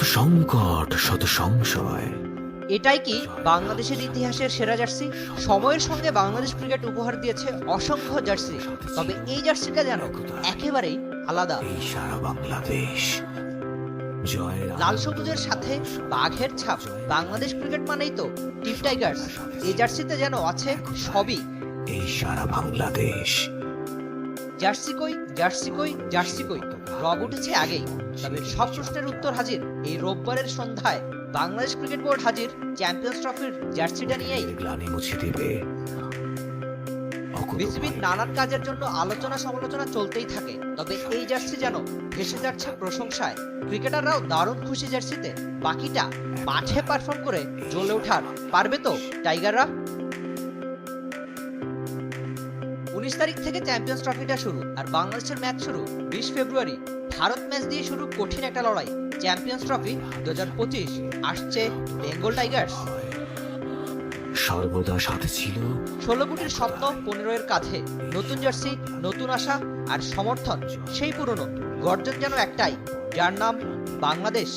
শত সংকট শত সংশয়। এটাই কি বাংলাদেশের ইতিহাসের সেরা জার্সি? সময়ের সঙ্গে বাংলাদেশ ক্রিকেট উপহার দিয়েছে অসংখ্য জার্সি। তবে এই জার্সিটা যেন একেবারেই আলাদা। এই সারা বাংলাদেশ জয় লাল সবুজের সাথে বাঘের ছাপ। বাংলাদেশ ক্রিকেট মানেই তো টিপ টাইগার্স। এই জার্সিতে যেন আছে সবই। এই সারা বাংলাদেশ। জার্সি কই জার্সি কই জার্সি কই? রব উঠেছে আগেই। তবে সব প্রশ্নের উত্তর হাজির এই রোববারের সন্ধ্যায় বাংলাদেশ ক্রিকেট বোর্ড হাজির চ্যাম্পিয়ন্স ট্রফির জার্সিটা নিয়েই। বিসিবির নানান কাজের জন্য আলোচনা সমালোচনা চলতেই থাকে। তবে এই জার্সি যেন ভেসে যাচ্ছে প্রশংসায়। ক্রিকেটাররাও দারুণ খুশি জার্সিতে। বাকিটা মাঠে পারফর্ম করে জ্বলে ওঠার পারবে তো টাইগাররা? উনিশ তারিখ থেকে চ্যাম্পিয়ন্স ট্রফিটা শুরু আর বাংলাদেশের ম্যাচ শুরু বিশ ফেব্রুয়ারি। ভারত ম্যাচ দিয়ে শুরু কঠিন একটা লড়াই। চ্যাম্পিয়ন্স ট্রফি দু হাজার পঁচিশ আসছে বেঙ্গল টাইগার্স। সর্বদা সাথে ছিল। ষোলো কোটির স্বপ্ন পনেরো এর কাছে নতুন জার্সি নতুন আশা আর সমর্থন সেই পুরনো। গর্জন যেন একটাই যার নাম বাংলাদেশ।